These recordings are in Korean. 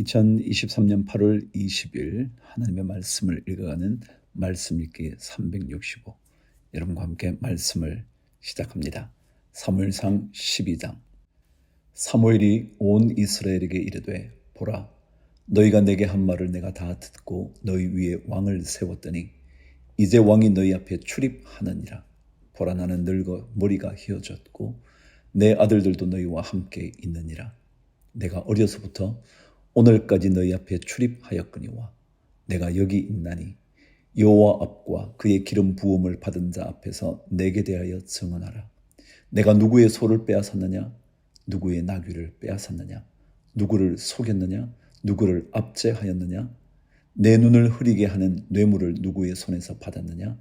2023년 8월 20일 하나님의 말씀을 읽어가는 말씀 읽기 365 여러분과 함께 말씀을 시작합니다. 사무엘상 12장. 사무엘이 온 이스라엘에게 이르되 보라 너희가 내게 한 말을 내가 다 듣고 너희 위에 왕을 세웠더니 이제 왕이 너희 앞에 출입하느니라. 보라 나는 늙어 머리가 휘어졌고 내 아들들도 너희와 함께 있느니라. 내가 어려서부터 오늘까지 너희 앞에 출입하였거니와 내가 여기 있나니 여호와 앞과 그의 기름 부음을 받은 자 앞에서 내게 대하여 증언하라. 내가 누구의 소를 빼앗았느냐? 누구의 나귀를 빼앗았느냐? 누구를 속였느냐? 누구를 압제하였느냐? 내 눈을 흐리게 하는 뇌물을 누구의 손에서 받았느냐?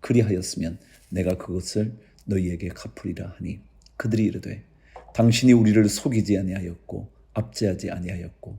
그리하였으면 내가 그것을 너희에게 갚으리라 하니 그들이 이르되 당신이 우리를 속이지 아니하였고 압제하지 아니하였고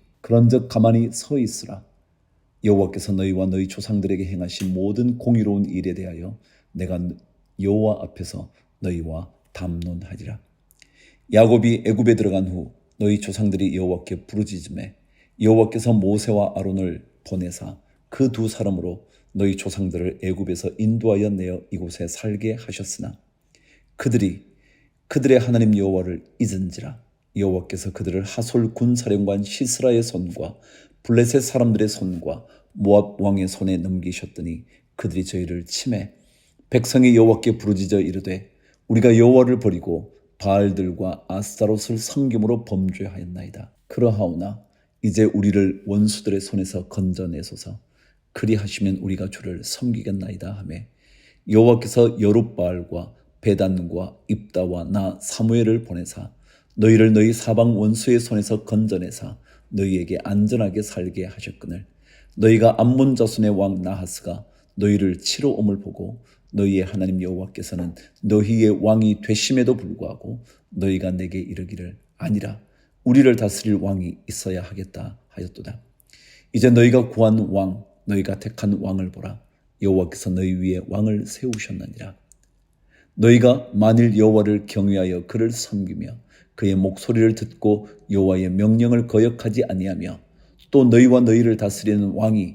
그런즉 가만히 서 있으라. 여호와께서 너희와 너희 조상들에게 행하신 모든 공의로운 일에 대하여 내가 여호와 앞에서 너희와 담론하리라. 야곱이 애굽에 들어간 후 너희 조상들이 여호와께 부르짖음에 여호와께서 모세와 아론을 보내사 그 두 사람으로 너희 조상들을 애굽에서 인도하여 내어 이곳에 살게 하셨으나 그들이 그들의 하나님 여호와를 잊은지라 여호와께서 그들을 하솔 군사령관 시스라의 손과 블레셋 사람들의 손과 모압 왕의 손에 넘기셨더니 그들이 저희를 침해 백성이 여호와께 부르짖어 이르되 우리가 여호와를 버리고 바알들과 아스타롯을 섬김으로 범죄하였나이다. 그러하오나 이제 우리를 원수들의 손에서 건져내소서 그리하시면 우리가 주를 섬기겠나이다 하매 여호와께서 여룻바알과 베단과 입다와 나 사무엘을 보내사 너희를 너희 사방 원수의 손에서 건져내사 너희에게 안전하게 살게 하셨거늘 너희가 암몬 자손의 왕 나하스가 너희를 치러 옴을 보고 너희의 하나님 여호와께서는 너희의 왕이 되심에도 불구하고 너희가 내게 이르기를 아니라 우리를 다스릴 왕이 있어야 하겠다 하였도다. 이제 너희가 구한 왕 너희가 택한 왕을 보라 여호와께서 너희 위에 왕을 세우셨느니라. 너희가 만일 여호와를 경외하여 그를 섬기며 그의 목소리를 듣고 여호와의 명령을 거역하지 아니하며 또 너희와 너희를 다스리는 왕이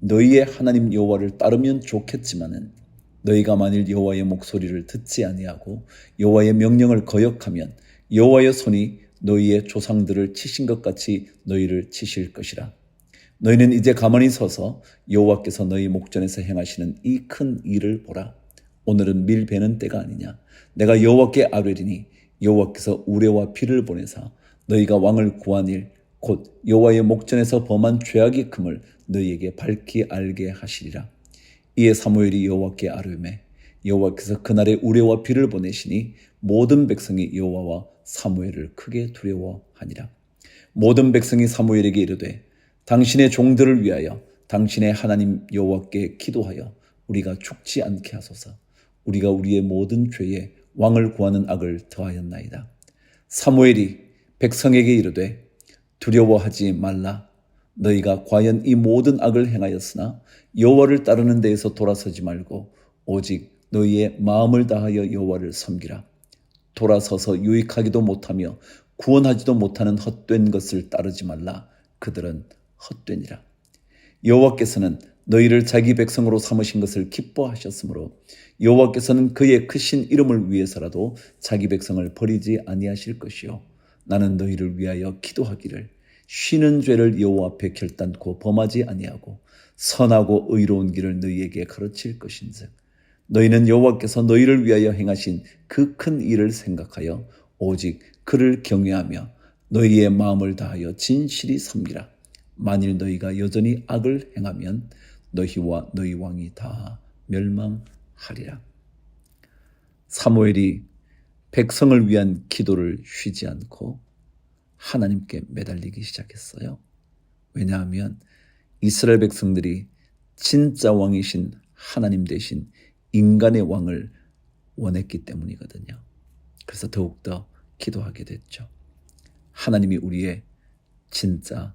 너희의 하나님 여호와를 따르면 좋겠지만은 너희가 만일 여호와의 목소리를 듣지 아니하고 여호와의 명령을 거역하면 여호와의 손이 너희의 조상들을 치신 것 같이 너희를 치실 것이라. 너희는 이제 가만히 서서 여호와께서 너희 목전에서 행하시는 이 큰 일을 보라. 오늘은 밀 베는 때가 아니냐. 내가 여호와께 아뢰리니 여호와께서 우레와 피를 보내사 너희가 왕을 구한 일곧 여호와의 목전에서 범한 죄악이 금을 너희에게 밝히 알게 하시리라. 이에 사무엘이 여호와께 아뢰매 여호와께서 그날에 우레와 피를 보내시니 모든 백성이 여호와와 사무엘을 크게 두려워하니라. 모든 백성이 사무엘에게 이르되 당신의 종들을 위하여 당신의 하나님 여호와께 기도하여 우리가 죽지 않게 하소서. 우리가 우리의 모든 죄에 왕을 구하는 악을 더하였나이다. 사무엘이 백성에게 이르되 두려워하지 말라. 너희가 과연 이 모든 악을 행하였으나 여호와를 따르는 데에서 돌아서지 말고 오직 너희의 마음을 다하여 여호와를 섬기라. 돌아서서 유익하기도 못하며 구원하지도 못하는 헛된 것을 따르지 말라. 그들은 헛되니라. 여호와께서는 너희를 자기 백성으로 삼으신 것을 기뻐하셨으므로 여호와께서는 그의 크신 이름을 위해서라도 자기 백성을 버리지 아니하실 것이요. 나는 너희를 위하여 기도하기를 쉬는 죄를 여호와 앞에 결단코 범하지 아니하고 선하고 의로운 길을 너희에게 가르칠 것인즉 너희는 여호와께서 너희를 위하여 행하신 그 큰 일을 생각하여 오직 그를 경외하며 너희의 마음을 다하여 진실이 섬기라 만일 너희가 여전히 악을 행하면 너희와 너희 왕이 다 멸망하리라. 사무엘이 백성을 위한 기도를 쉬지 않고 하나님께 매달리기 시작했어요. 왜냐하면 이스라엘 백성들이 진짜 왕이신 하나님 대신 인간의 왕을 원했기 때문이거든요. 그래서 더욱더 기도하게 됐죠. 하나님이 우리의 진짜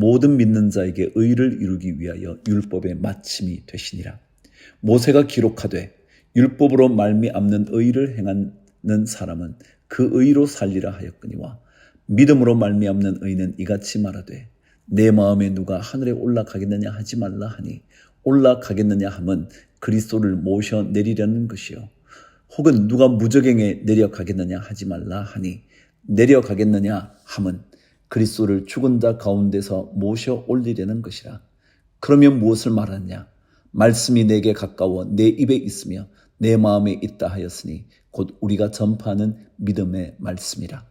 모든 믿는 자에게 의를 이루기 위하여 율법의 마침이 되시니라. 모세가 기록하되 율법으로 말미암는 의를 행하는 사람은 그 의로 살리라 하였거니와 믿음으로 말미암는 의는 이같이 말하되 내 마음에 누가 하늘에 올라가겠느냐 하지 말라 하니 올라가겠느냐 함은 그리스도를 모셔 내리려는 것이요 혹은 누가 무적행에 내려가겠느냐 하지 말라 하니 내려가겠느냐 함은 그리스도를 죽은 자 가운데서 모셔 올리려는 것이라 그러면 무엇을 말하느냐 말씀이 내게 가까워 내 입에 있으며 내 마음에 있다 하였으니 곧 우리가 전파하는 믿음의 말씀이라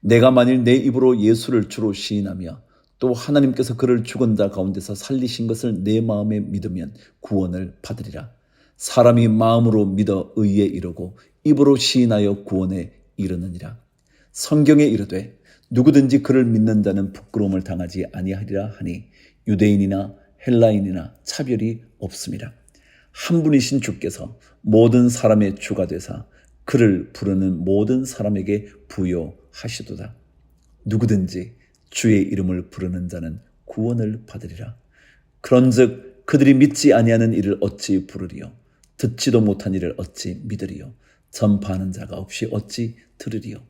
내가 만일 내 입으로 예수를 주로 시인하며 또 하나님께서 그를 죽은 자 가운데서 살리신 것을 내 마음에 믿으면 구원을 받으리라. 사람이 마음으로 믿어 의에 이르고 입으로 시인하여 구원에 이르느니라. 성경에 이르되 누구든지 그를 믿는 자는 부끄러움을 당하지 아니하리라 하니 유대인이나 헬라인이나 차별이 없습니다. 한 분이신 주께서 모든 사람의 주가 되사 그를 부르는 모든 사람에게 부여하시도다. 누구든지 주의 이름을 부르는 자는 구원을 받으리라. 그런즉 그들이 믿지 아니하는 일을 어찌 부르리요 듣지도 못한 일을 어찌 믿으리요 전파하는 자가 없이 어찌 들으리요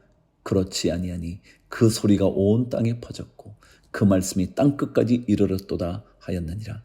그렇지 아니하니 그 소리가 온 땅에 퍼졌고 그 말씀이 땅 끝까지 이르렀도다 하였느니라.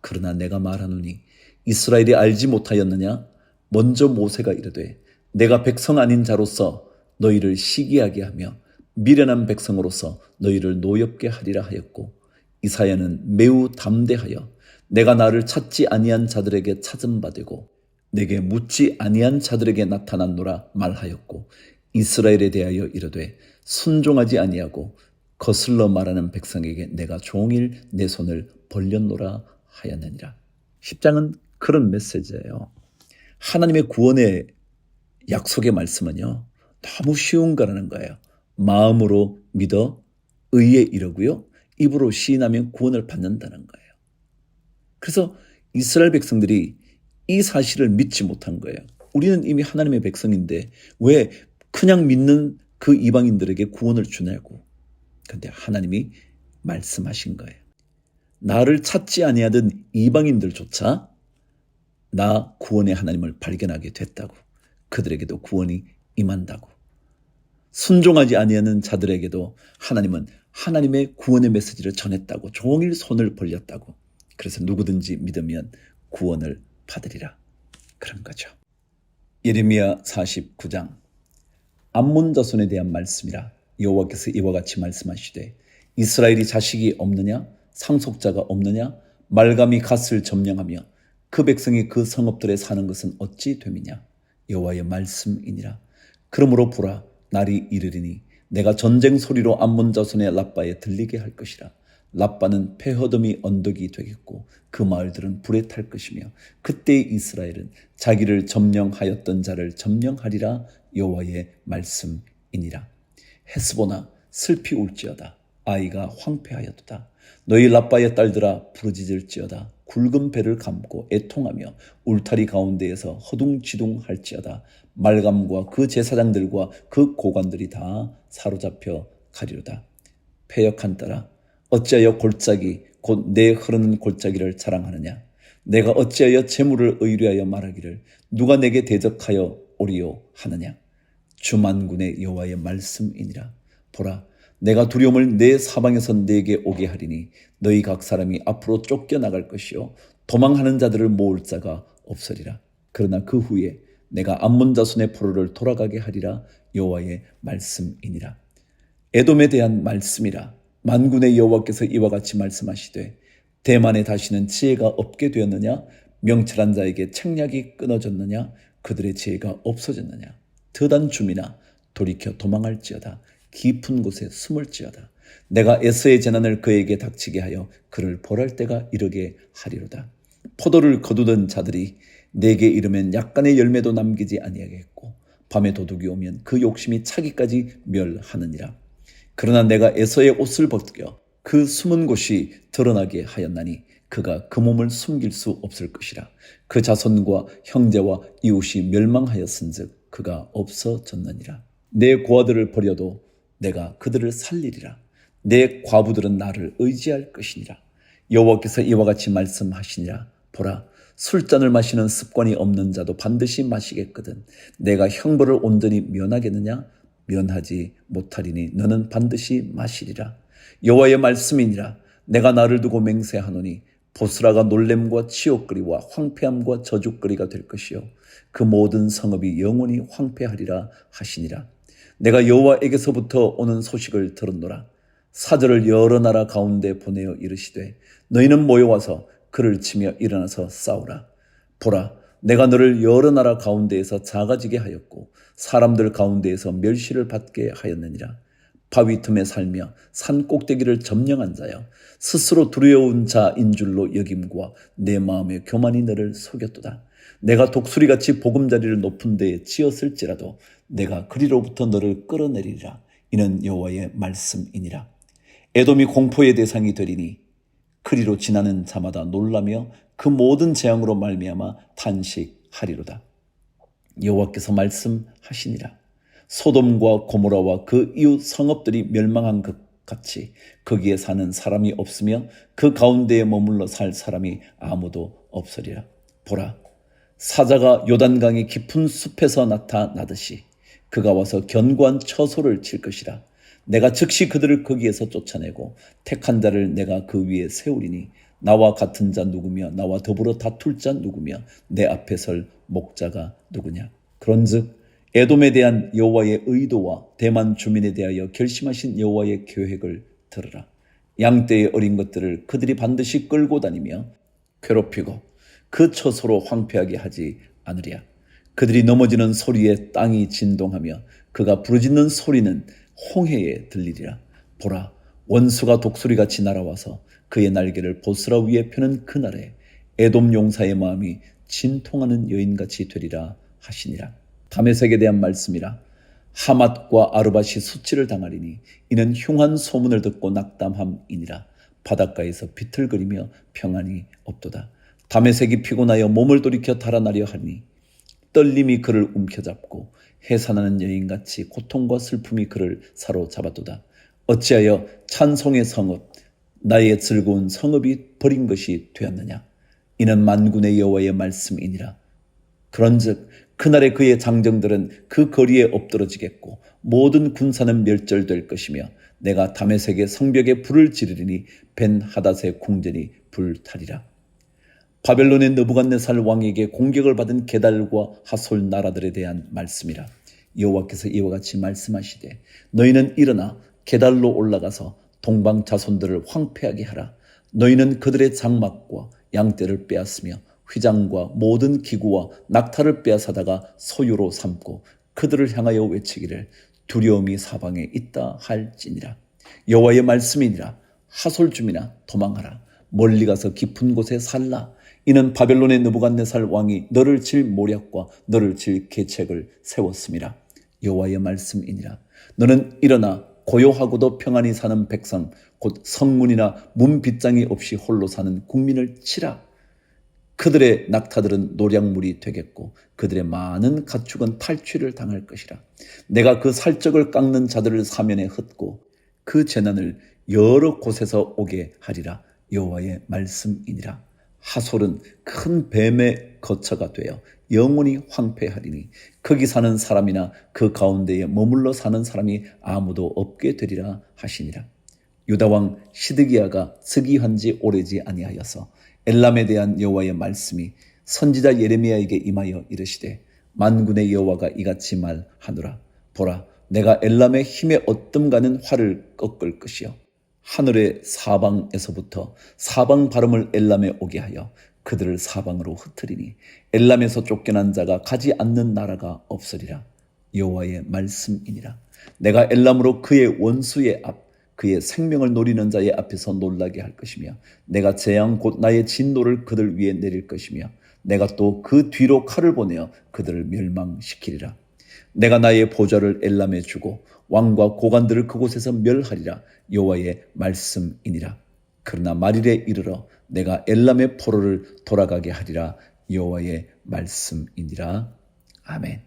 그러나 내가 말하노니 이스라엘이 알지 못하였느냐? 먼저 모세가 이르되 내가 백성 아닌 자로서 너희를 시기하게 하며 미련한 백성으로서 너희를 노엽게 하리라 하였고 이사야는 매우 담대하여 내가 나를 찾지 아니한 자들에게 찾음 받고 내게 묻지 아니한 자들에게 나타났노라 말하였고 이스라엘에 대하여 이르되 순종하지 아니하고 거슬러 말하는 백성에게 내가 종일 내 손을 벌렸노라 하였느니라. 10장은 그런 메시지예요. 하나님의 구원의 약속의 말씀은요. 너무 쉬운 거라는 거예요. 마음으로 믿어 의에 이르고요. 입으로 시인하면 구원을 받는다는 거예요. 그래서 이스라엘 백성들이 이 사실을 믿지 못한 거예요. 우리는 이미 하나님의 백성인데 왜 그냥 믿는 그 이방인들에게 구원을 주냐고. 근데 하나님이 말씀하신 거예요. 나를 찾지 아니하던 이방인들조차 나 구원의 하나님을 발견하게 됐다고. 그들에게도 구원이 임한다고. 순종하지 아니하는 자들에게도 하나님은 하나님의 구원의 메시지를 전했다고 종일 손을 벌렸다고 그래서 누구든지 믿으면 구원을 받으리라 그런 거죠. 예레미야 49장 암몬 자손에 대한 말씀이라 여호와께서 이와 같이 말씀하시되 이스라엘이 자식이 없느냐 상속자가 없느냐 말감이 갓을 점령하며 그 백성이 그 성읍들에 사는 것은 어찌 됨이냐 여호와의 말씀이니라 그러므로 보라 날이 이르리니 내가 전쟁 소리로 암몬 자손의 라빠에 들리게 할 것이라. 라빠는 폐허덤이 언덕이 되겠고 그 마을들은 불에 탈 것이며 그때 이스라엘은 자기를 점령하였던 자를 점령하리라 여호와의 말씀이니라. 헤스보나 슬피 울지어다. 아이가 황폐하였도다. 너희 라빠의 딸들아 부르짖을지어다. 굵은 배를 감고 애통하며 울타리 가운데에서 허둥지둥 할지어다. 말감과 그 제사장들과 그 고관들이 다 사로잡혀 가리로다. 폐역한 딸아 어찌하여 골짜기 곧 내 흐르는 골짜기를 자랑하느냐 내가 어찌하여 재물을 의뢰하여 말하기를 누가 내게 대적하여 오리요 하느냐 주만군의 여호와의 말씀이니라. 보라 내가 두려움을 내 사방에서 내게 오게 하리니 너희 각 사람이 앞으로 쫓겨나갈 것이요 도망하는 자들을 모을 자가 없으리라. 그러나 그 후에 내가 암몬 자손의 포로를 돌아가게 하리라. 여호와의 말씀이니라. 에돔에 대한 말씀이라. 만군의 여호와께서 이와 같이 말씀하시되 대만에 다시는 지혜가 없게 되었느냐? 명철한 자에게 책략이 끊어졌느냐? 그들의 지혜가 없어졌느냐 드단 줌이나 돌이켜 도망할지어다. 깊은 곳에 숨을지어다. 내가 에서의 재난을 그에게 닥치게 하여 그를 벌할 때가 이르게 하리로다. 포도를 거두던 자들이 내게 이르면 약간의 열매도 남기지 아니하겠고 밤에 도둑이 오면 그 욕심이 차기까지 멸하느니라. 그러나 내가 에서의 옷을 벗겨 그 숨은 곳이 드러나게 하였나니 그가 그 몸을 숨길 수 없을 것이라. 그 자손과 형제와 이웃이 멸망하였은즉 그가 없어졌느니라. 내 고아들을 버려도 내가 그들을 살리리라. 내 과부들은 나를 의지할 것이니라. 여호와께서 이와 같이 말씀하시니라. 보라 술잔을 마시는 습관이 없는 자도 반드시 마시겠거든. 내가 형벌을 온전히 면하겠느냐? 면하지 못하리니 너는 반드시 마시리라. 여호와의 말씀이니라. 내가 나를 두고 맹세하노니 보스라가 놀램과 치욕거리와 황폐함과 저주거리가 될 것이요 그 모든 성읍이 영원히 황폐하리라 하시니라. 내가 여호와에게서부터 오는 소식을 들었노라. 사절을 여러 나라 가운데 보내어 이르시되 너희는 모여와서 그를 치며 일어나서 싸우라. 보라 내가 너를 여러 나라 가운데에서 작아지게 하였고 사람들 가운데에서 멸시를 받게 하였느니라. 바위 틈에 살며 산 꼭대기를 점령한 자여 스스로 두려운 자인 줄로 여김과 내 마음의 교만이 너를 속였도다 내가 독수리같이 보금자리를 높은 데에 지었을지라도 내가 그리로부터 너를 끌어내리리라. 이는 여호와의 말씀이니라. 에돔이 공포의 대상이 되리니 그리로 지나는 자마다 놀라며 그 모든 재앙으로 말미암아 탄식하리로다. 여호와께서 말씀하시니라. 소돔과 고모라와 그 이웃 성읍들이 멸망한 것 같이 거기에 사는 사람이 없으며 그 가운데에 머물러 살 사람이 아무도 없으리라. 보라 사자가 요단강의 깊은 숲에서 나타나듯이 그가 와서 견고한 처소를 칠 것이라. 내가 즉시 그들을 거기에서 쫓아내고 택한 자를 내가 그 위에 세우리니 나와 같은 자 누구며 나와 더불어 다툴 자 누구며 내 앞에 설 목자가 누구냐? 그런즉 에돔에 대한 여호와의 의도와 대만 주민에 대하여 결심하신 여호와의 계획을 들으라. 양떼의 어린 것들을 그들이 반드시 끌고 다니며 괴롭히고 그 처소로 황폐하게 하지 않으랴. 그들이 넘어지는 소리에 땅이 진동하며 그가 부르짖는 소리는 홍해에 들리리라. 보라 원수가 독수리같이 날아와서 그의 날개를 보스라 위에 펴는 그날에 에돔 용사의 마음이 진통하는 여인같이 되리라 하시니라. 다메섹에 대한 말씀이라. 하맛과 아르밧이 수치를 당하리니 이는 흉한 소문을 듣고 낙담함이니라. 바닷가에서 비틀거리며 평안이 없도다 다메섹이 피곤하여 몸을 돌이켜 달아나려 하니 떨림이 그를 움켜잡고 해산하는 여인같이 고통과 슬픔이 그를 사로잡았도다. 어찌하여 찬송의 성읍, 나의 즐거운 성읍이 버린 것이 되었느냐? 이는 만군의 여호와의 말씀이니라. 그런즉 그날에 그의 장정들은 그 거리에 엎드러지겠고 모든 군사는 멸절될 것이며 내가 다메섹의 성벽에 불을 지르리니 벤 하닷의 궁전이 불타리라. 바벨론의 느부갓네살 왕에게 공격을 받은 게달과 하솔 나라들에 대한 말씀이라. 여호와께서 이와 같이 말씀하시되 너희는 일어나 게달로 올라가서 동방 자손들을 황폐하게 하라. 너희는 그들의 장막과 양떼를 빼앗으며 휘장과 모든 기구와 낙타를 빼앗아다가 소유로 삼고 그들을 향하여 외치기를 두려움이 사방에 있다 할지니라. 여호와의 말씀이니라. 하솔줌이나 도망하라. 멀리 가서 깊은 곳에 살라. 이는 바벨론의 느부갓네살 왕이 너를 칠 모략과 너를 칠 계책을 세웠음이라. 여호와의 말씀이니라. 너는 일어나 고요하고도 평안히 사는 백성 곧 성문이나 문 빗장이 없이 홀로 사는 국민을 치라. 그들의 낙타들은 노량물이 되겠고 그들의 많은 가축은 탈취를 당할 것이라. 내가 그 살적을 깎는 자들을 사면에 흩고 그 재난을 여러 곳에서 오게 하리라. 여호와의 말씀이니라. 하솔은 큰 뱀의 거처가 되어 영원히 황폐하리니 거기 사는 사람이나 그 가운데에 머물러 사는 사람이 아무도 없게 되리라 하시니라. 유다 왕 시드기야가 즉위한 지 오래지 아니하여서 엘람에 대한 여호와의 말씀이 선지자 예레미야에게 임하여 이르시되 만군의 여호와가 이같이 말하노라 보라 내가 엘람의 힘에 어뜸 가는 활을 꺾을 것이요 하늘의 사방에서부터 사방 발음을 엘람에 오게 하여 그들을 사방으로 흩트리니 엘람에서 쫓겨난 자가 가지 않는 나라가 없으리라. 여호와의 말씀이니라. 내가 엘람으로 그의 원수의 앞 그의 생명을 노리는 자의 앞에서 놀라게 할 것이며 내가 재앙 곧 나의 진노를 그들 위에 내릴 것이며 내가 또 그 뒤로 칼을 보내어 그들을 멸망시키리라. 내가 나의 보좌를 엘람에 주고 왕과 고관들을 그곳에서 멸하리라 여호와의 말씀이니라. 그러나 말일에 이르러 내가 엘람의 포로를 돌아가게 하리라 여호와의 말씀이니라. 아멘.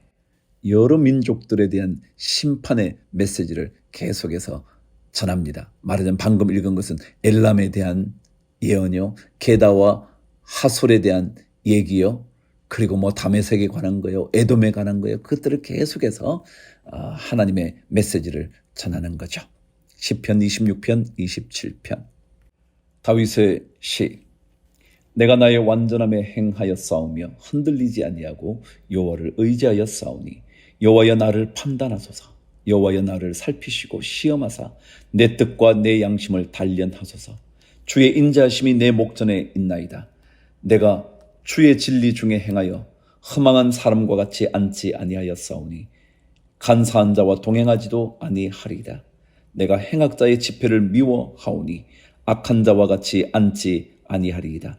여러 민족들에 대한 심판의 메시지를 계속해서 전합니다. 말하자면 방금 읽은 것은 엘람에 대한 예언이요, 게다와 하솔에 대한 얘기요, 그리고 뭐 다메섹에 관한 거요, 에돔에 관한 거요, 그것들을 계속해서 어, 하나님의 메시지를 전하는 거죠. 10편 26편 27편. 다윗의 시 내가 나의 완전함에 행하여 싸우며 흔들리지 아니하고 여호와를 의지하여 싸우니 여호와여 나를 판단하소서. 여호와여 나를 살피시고 시험하사 내 뜻과 내 양심을 단련하소서. 주의 인자하심이 내 목전에 있나이다. 내가 주의 진리 중에 행하여 허망한 사람과 같이 앉지 아니하였사오니 간사한 자와 동행하지도 아니하리이다 내가 행악자의 집회를 미워하오니 악한 자와 같이 앉지 아니하리이다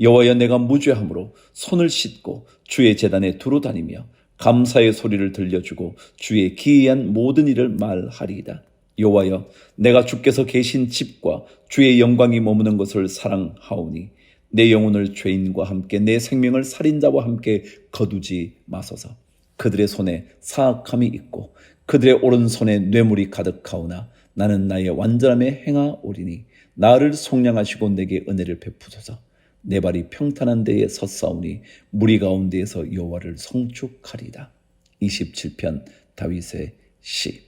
여호와여 내가 무죄함으로 손을 씻고 주의 재단에 두루 다니며 감사의 소리를 들려주고 주의 기이한 모든 일을 말하리이다. 여호와여 내가 주께서 계신 집과 주의 영광이 머무는 것을 사랑하오니 내 영혼을 죄인과 함께 내 생명을 살인자와 함께 거두지 마소서. 그들의 손에 사악함이 있고 그들의 오른손에 뇌물이 가득하오나 나는 나의 완전함에 행하오리니 나를 속량하시고 내게 은혜를 베푸소서. 내 발이 평탄한 데에 섰사오니 무리 가운데에서 여호와를 성축하리다. 27편 다윗의 시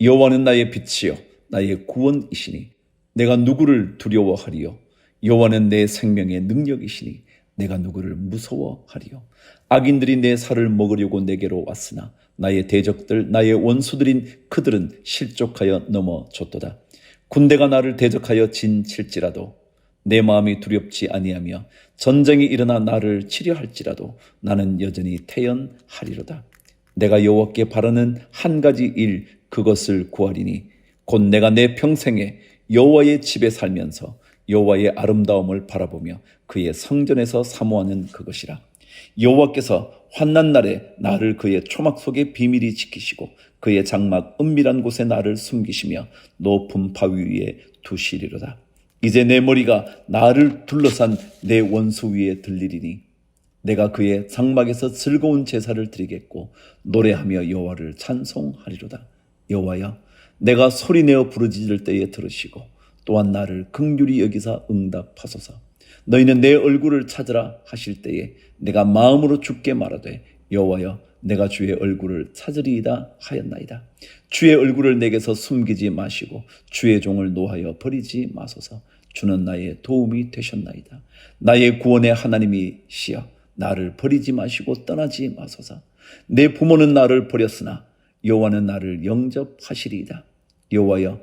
여호와는 나의 빛이요 나의 구원이시니 내가 누구를 두려워하리요 여호와는 내 생명의 능력이시니 내가 누구를 무서워하리요 악인들이 내 살을 먹으려고 내게로 왔으나 나의 대적들 나의 원수들인 그들은 실족하여 넘어졌도다 군대가 나를 대적하여 진칠지라도 내 마음이 두렵지 아니하며 전쟁이 일어나 나를 치려 할지라도 나는 여전히 태연하리로다. 내가 여호와께 바라는 한 가지 일 그것을 구하리니 곧 내가 내 평생에 여호와의 집에 살면서 여호와의 아름다움을 바라보며 그의 성전에서 사모하는 그것이라. 여호와께서 환난 날에 나를 그의 초막 속에 비밀히 지키시고 그의 장막 은밀한 곳에 나를 숨기시며 높은 바위 위에 두시리로다. 이제 내 머리가 나를 둘러싼 내 원수 위에 들리리니 내가 그의 장막에서 즐거운 제사를 드리겠고 노래하며 여호와를 찬송하리로다. 여호와여 내가 소리 내어 부르짖을 때에 들으시고 또한 나를 긍휼히 여기사 응답하소서. 너희는 내 얼굴을 찾으라 하실 때에 내가 마음으로 죽게 말하되 여호와여 내가 주의 얼굴을 찾으리이다 하였나이다. 주의 얼굴을 내게서 숨기지 마시고 주의 종을 노하여 버리지 마소서. 주는 나의 도움이 되셨나이다. 나의 구원의 하나님이시여 나를 버리지 마시고 떠나지 마소서. 내 부모는 나를 버렸으나 여호와는 나를 영접하시리이다. 여호와여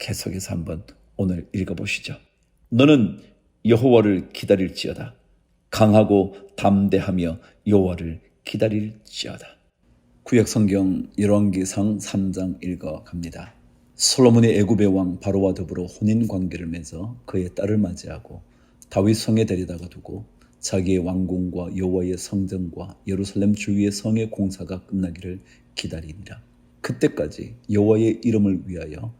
계속해서 한번 오늘 읽어보시죠. 너는 여호와를 기다릴지어다. 강하고 담대하며 여호와를 기다릴지어다. 구약 성경 열왕기상 3장 읽어 갑니다. 솔로몬이 애굽의 왕 바로와 더불어 혼인 관계를 맺어 그의 딸을 맞이하고 다윗 성에 데려다가 두고 자기의 왕궁과 여호와의 성전과 예루살렘 주위의 성의 공사가 끝나기를 기다리니라. 그때까지 여호와의 이름을 위하여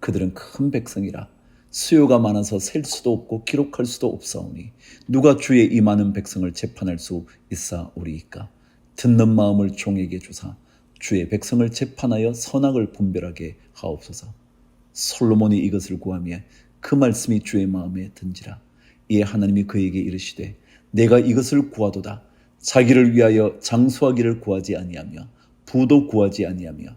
그들은 큰 백성이라 수요가 많아서 셀 수도 없고 기록할 수도 없사오니 누가 주의 이 많은 백성을 재판할 수 있사오리이까? 듣는 마음을 종에게 주사 주의 백성을 재판하여 선악을 분별하게 하옵소서. 솔로몬이 이것을 구하며 그 말씀이 주의 마음에 든지라. 이에 하나님이 그에게 이르시되 내가 이것을 구하도다. 자기를 위하여 장수하기를 구하지 아니하며 부도 구하지 아니하며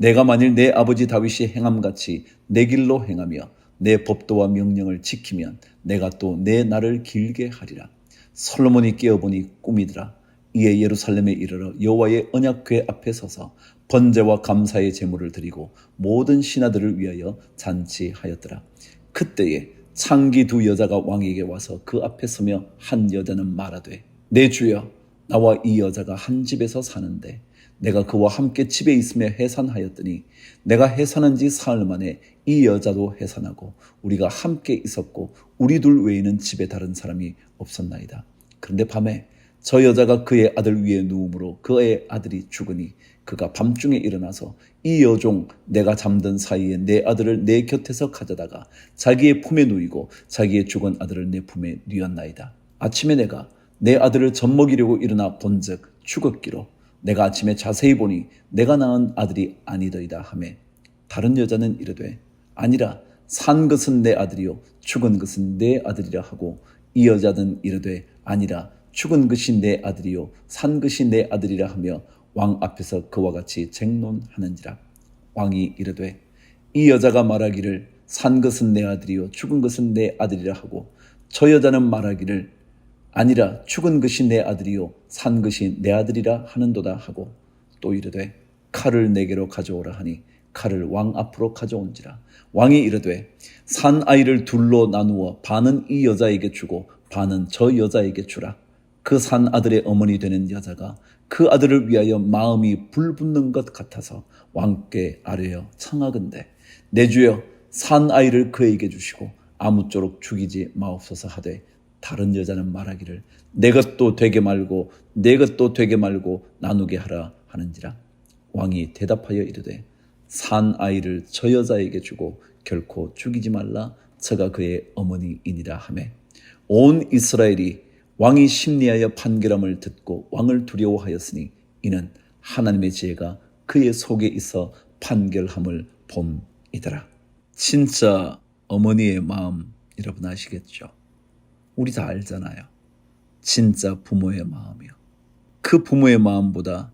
내가 만일 내 아버지 다윗이 행함같이 내 길로 행하며 내 법도와 명령을 지키면 내가 또 내 날을 길게 하리라. 솔로몬이 깨어보니 꿈이더라. 이에 예루살렘에 이르러 여호와의 언약궤 앞에 서서 번제와 감사의 제물을 드리고 모든 신하들을 위하여 잔치하였더라. 그때에 창기 두 여자가 왕에게 와서 그 앞에 서며 한 여자는 말하되 내 주여 나와 이 여자가 한 집에서 사는데 내가 그와 함께 집에 있으며 해산하였더니 내가 해산한 지 사흘 만에 이 여자도 해산하고 우리가 함께 있었고 우리 둘 외에는 집에 다른 사람이 없었나이다. 그런데 밤에 저 여자가 그의 아들 위에 누움으로 그의 아들이 죽으니 그가 밤중에 일어나서 이 여종 내가 잠든 사이에 내 아들을 내 곁에서 가져다가 자기의 품에 누이고 자기의 죽은 아들을 내 품에 누였나이다. 아침에 내가 내 아들을 젖먹이려고 일어나 본즉 죽었기로 내가 아침에 자세히 보니 내가 낳은 아들이 아니더이다 하매 다른 여자는 이르되 아니라 산 것은 내 아들이요 죽은 것은 내 아들이라 하고 이 여자는 이르되 아니라 죽은 것이 내 아들이요 산 것이 내 아들이라 하며 왕 앞에서 그와 같이 쟁론하는지라. 왕이 이르되 이 여자가 말하기를 산 것은 내 아들이요 죽은 것은 내 아들이라 하고 저 여자는 말하기를 아니라 죽은 것이 내 아들이요 산 것이 내 아들이라 하는도다 하고 또 이르되 칼을 내게로 가져오라 하니 칼을 왕 앞으로 가져온지라. 왕이 이르되 산 아이를 둘로 나누어 반은 이 여자에게 주고 반은 저 여자에게 주라. 그 산 아들의 어머니 되는 여자가 그 아들을 위하여 마음이 불붙는 것 같아서 왕께 아뢰어 청하건대 내 주여 산 아이를 그에게 주시고 아무쪼록 죽이지 마옵소서 하되 다른 여자는 말하기를 내 것도 되게 말고 내 것도 되게 말고 나누게 하라 하는지라 왕이 대답하여 이르되 산 아이를 저 여자에게 주고 결코 죽이지 말라 저가 그의 어머니이니라 하매 온 이스라엘이 왕이 심리하여 판결함을 듣고 왕을 두려워하였으니 이는 하나님의 지혜가 그의 속에 있어 판결함을 봄이더라. 진짜 어머니의 마음 여러분 아시겠죠? 우리 다 알잖아요. 진짜 부모의 마음이요. 그 부모의 마음보다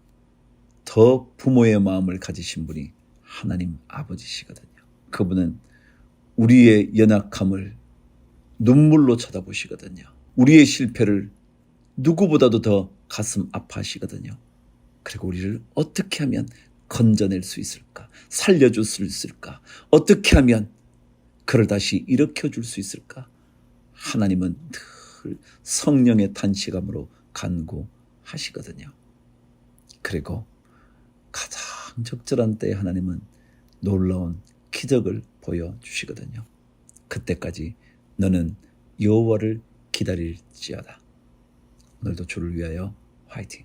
더 부모의 마음을 가지신 분이 하나님 아버지시거든요. 그분은 우리의 연약함을 눈물로 쳐다보시거든요. 우리의 실패를 누구보다도 더 가슴 아파하시거든요. 그리고 우리를 어떻게 하면 건져낼 수 있을까? 살려줄 수 있을까? 어떻게 하면 그를 다시 일으켜 줄 수 있을까? 하나님은 늘 성령의 탄식함으로 간구하시거든요. 그리고 가장 적절한 때에 하나님은 놀라운 기적을 보여 주시거든요. 그때까지 너는 여호와를 기다릴지어다. 오늘도 주를 위하여 화이팅!